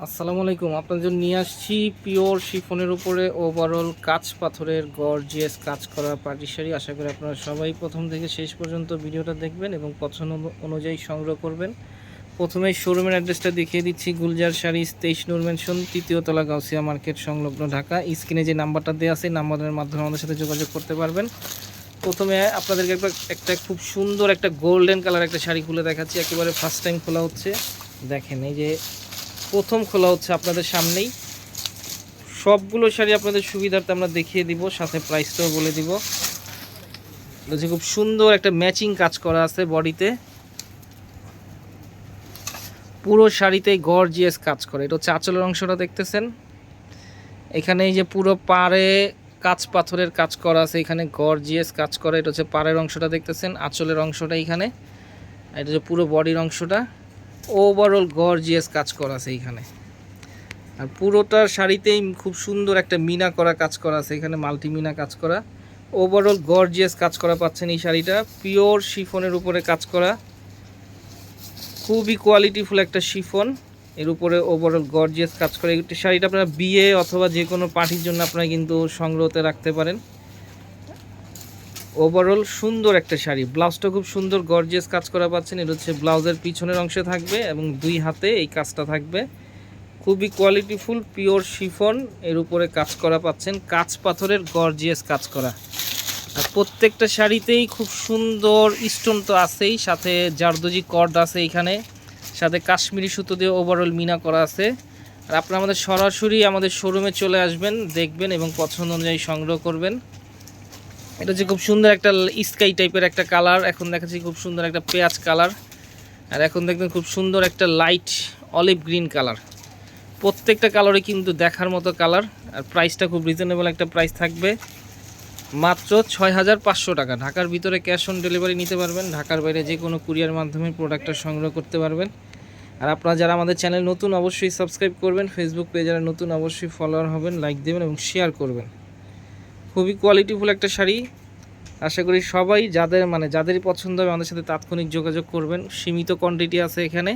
আসসালামু আলাইকুম। আপনাদের জন্য নিয়ে আসছি পিওর শিফনের উপরে ওভারঅল কাঁচ পাথরের গর্জিয়াস কাজ করা পার্টি শাড়ি। আশা করি আপনারা সবাই প্রথম থেকে শেষ পর্যন্ত ভিডিওটা দেখবেন এবং পছন্দ অনুযায়ী সংগ্রহ করবেন। প্রথমে শোরুমের অ্যাড্রেসটা দেখিয়ে দিচ্ছি। গুলজার শাড়ি, তেইশ নূর মেনশন তৃতীয় তলা গাউসিয়া মার্কেট, সংলগ্ন ঢাকা। স্ক্রিনে যে নাম্বারটা দেওয়া আছে নাম্বারের মাধ্যমে আমাদের সাথে যোগাযোগ করতে পারবেন। প্রথমে আপনাদেরকে একটা একটা খুব সুন্দর একটা গোল্ডেন কালার একটা শাড়ি খুলে দেখাচ্ছি। একেবারে ফার্স্ট টাইম খোলা হচ্ছে। দেখেন, এই যে প্রথম খোলা হচ্ছে আপনাদের সামনেই। সবগুলো শাড়ি আপনাদের সুবিধার্থে আমরা দেখিয়ে দিব, সাথে প্রাইসটাও বলে দিব। হচ্ছে খুব সুন্দর একটা ম্যাচিং কাজ করা আছে বডিতে। পুরো শাড়িতেই গর্জিয়াস কাজ করে। এটা হচ্ছে আঁচলের অংশটা দেখতেছেন। এখানে এই যে পুরো পাড়ে কাঁচ পাথরের কাজ করা আছে, এখানে গর্জিয়াস কাজ করা। এটা হচ্ছে পাড়ের অংশটা দেখতেছেন, আঁচলের অংশটা এখানে। এটা হচ্ছে পুরো বডির অংশটা। ওভারঅল গর্জিয়াস কাজ করা আছে এইখানে। আর পুরোটার শাড়িতেই খুব সুন্দর একটা মিনা করা কাজ করা আছে, এখানে মাল্টি মিনা কাজ করা। ওভারঅল গর্জিয়াস কাজ করা পাচ্ছেন এই শাড়িটা পিওর শিফনের উপরে কাজ করা। খুবই কোয়ালিটিফুল একটা শিফন, এর উপরে ওভারঅল গর্জিয়াস কাজ করে। এই শাড়িটা আপনারা বিয়ে অথবা যে কোনো পার্টির জন্য আপনারা কিন্তু সংগ্রহতে রাখতে পারেন। ওভারঅল সুন্দর একটা শাড়ি। ব্লাউজটা খুব সুন্দর গর্জিয়াস কাজ করা পাচ্ছেন। এটা হচ্ছে ব্লাউজের পিছনের অংশে থাকবে এবং দুই হাতে এই কাজটা থাকবে। খুবই কোয়ালিটিফুল পিওর শিফন এর উপরে কাজ করা পাচ্ছেন। কাঁচ পাথরের গর্জিয়াস কাজ করা। আর প্রত্যেকটা শাড়িতেই খুব সুন্দর স্টোন তো আছেই, সাথে জারদোজি কর্ড আছে এখানে। সাথে কাশ্মীরি সুতো দিয়ে ওভারঅল মিনা করা আছে। আর আপনারা আমাদের সরাসরি আমাদের শোরুমে চলে আসবেন, দেখবেন এবং পছন্দ অনুযায়ী সংগ্রহ করবেন। এটা হচ্ছে খুব সুন্দর একটা স্কাই টাইপের একটা কালার, এখন দেখাচ্ছি খুব সুন্দর একটা পেঁয়াজ কালার। আর এখন দেখবেন খুব সুন্দর একটা লাইট অলিভ গ্রিন কালার। প্রত্যেকটা কালারে কিন্তু দেখার মতো কালার, আর প্রাইসটা খুব রিজনেবল একটা প্রাইস থাকবে। মাত্র ছয় হাজার পাঁচশো টাকা। ঢাকার ভিতরে ক্যাশ অন ডেলিভারি নিতে পারবেন, ঢাকার বাইরে যে কোনো কুরিয়ার মাধ্যমে প্রোডাক্টটা সংগ্রহ করতে পারবেন। আর আপনারা যারা আমাদের চ্যানেল নতুন, অবশ্যই সাবস্ক্রাইব করবেন। ফেসবুক পেজ যারা নতুন, অবশ্যই ফলোয়ার হবেন লাইক দেবেন এবং শেয়ার করবেন। খুবই কোয়ালিটিফুল একটা শাড়ি। আশা করি সবাই যাদের মানে যাদেরই পছন্দ হবে আমাদের সাথে তাৎক্ষণিক যোগাযোগ করবেন। সীমিত কোয়ান্টিটি আছে এখানে।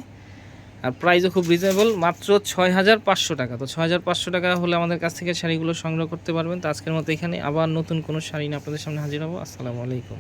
আর প্রাইসও খুব রিজনেবল মাত্র ছয় হাজার পাঁচশো টাকা। তো ছয় হাজার পাঁচশো টাকা হলে আমাদের কাছ থেকে শাড়িগুলো সংগ্রহ করতে পারবেন। তো আজকের মতো এখানে আবার নতুন কোনো শাড়ি নিয়ে আপনাদের সামনে হাজির হব। আসসালামু আলাইকুম।